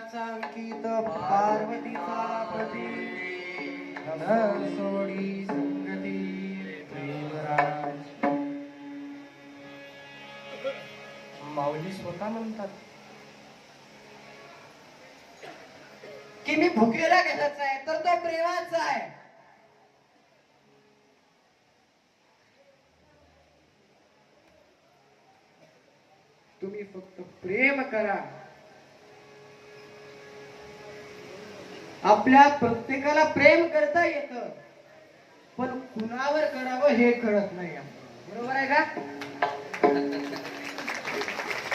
विठ्ठलाचा पार्वतीचा सोडी संगती माऊली स्वतः म्हणतात। कि मी भुकेला घालायचा आहे तर तो प्रेमाचा आहे. तुम्ही फक्त प्रेम करा. आपल्या प्रत्येकाला प्रेम करता येत. पण कुणावर करावं हे कळत नाही बरोबर आहे का?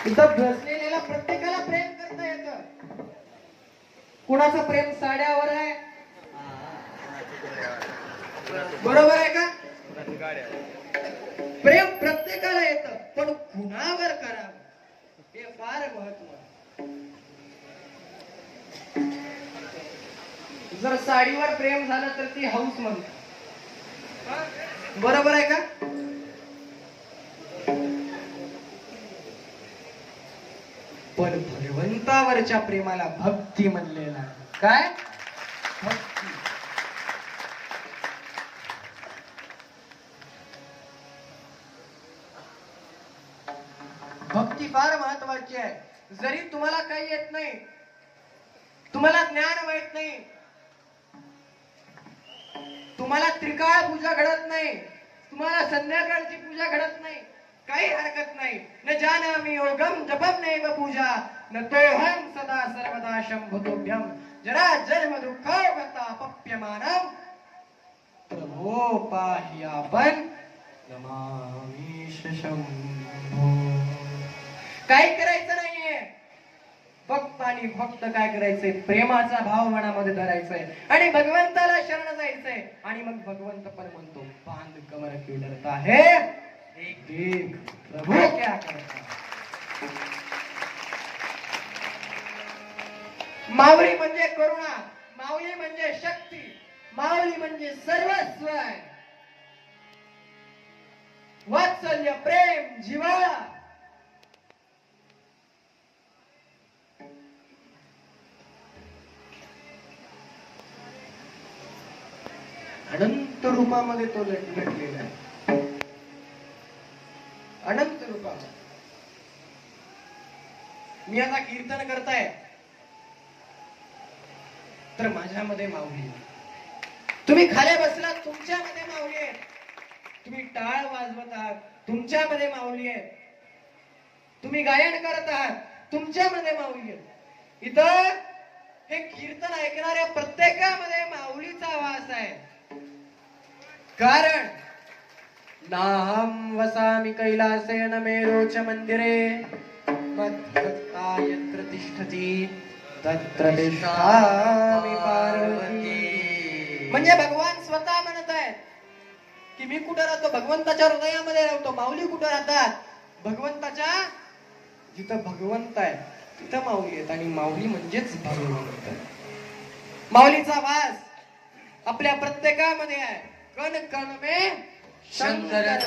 इथं बसलेल्याला प्रत्येकाला प्रेम करता येत. कुणाचं प्रेम साड्यावर आहे? बरोबर आहे का? प्रेम प्रत्येकाला येत पण कुणावर करावं हे फार महत्त्व जर साडीवर प्रेम झालं तर ती हौस म्हणतात बरोबर आहे का? पण भगवंतावरच्या प्रेमाला भक्ती म्हणलेला काय? भक्ती. भक्ती फार महत्वाची आहे. जरी तुम्हाला काही येत नाही तुम्हाला ज्ञान माहीत नाही तुम्हाला त्रिकाळ पूजा घडत नाही. तुम्हाला संध्याकाळची पूजा घडत नाही. काही हरकत नाही. न जानामी योगम जपम नैव पूजा. न तोहम सदा सर्वदा शंभुतोभ्यम जरा जन्म दुःख पप्यमानम प्रभो पाहि आपण नमामीश शंभो काही करायचं नाही. फक्त आणि फक्त काय करायचंय? प्रेमाचा भाव मनामध्ये धरायचंय. आणि भगवंताला शरण जायचंय. आणि मग भगवंत पण म्हणतो बांध कमर क्यों डरता है. एक देख प्रभू क्या करता? माऊली म्हणजे करुणा माऊली म्हणजे शक्ती माऊली म्हणजे सर्वस्व. आहे वात्सल्य प्रेम जिवाळा अनंत रूपामध्ये तो लटलेला आहे. अनंत रूपामध्ये. मी आता कीर्तन करताय. तर माझ्यामध्ये माऊली तुम्ही खाली बसला तुमच्यामध्ये माऊली आहे. तुम्ही टाळ वाजवत आहात तुमच्यामध्ये माऊली आहे. तुम्ही गायन करत आहात तुमच्यामध्ये माऊली आहे. इथं हे कीर्तन ऐकणाऱ्या प्रत्येकामध्ये माऊलीचा वास आहे. कारण नाहं वसामि कैलासेन मेरोच मंदिरे मद्भक्ता यत्र तिष्ठति तत्र तिष्ठामि पार्वती। म्हणजे भगवान स्वतः म्हणत आहेत की मी कुठं राहतो? भगवंताच्या हृदयामध्ये राहतो. माऊली कुठं राहतात? भगवंताच्या जिथं भगवंत आहे तिथं माऊली आहेत. आणि माऊली म्हणजेच भगवंत माऊलीचा वास आपल्या प्रत्येकामध्ये आहे. ಕಾಲಕ್ಕೆ ಕಾಲವೇ ಶಂಕರನ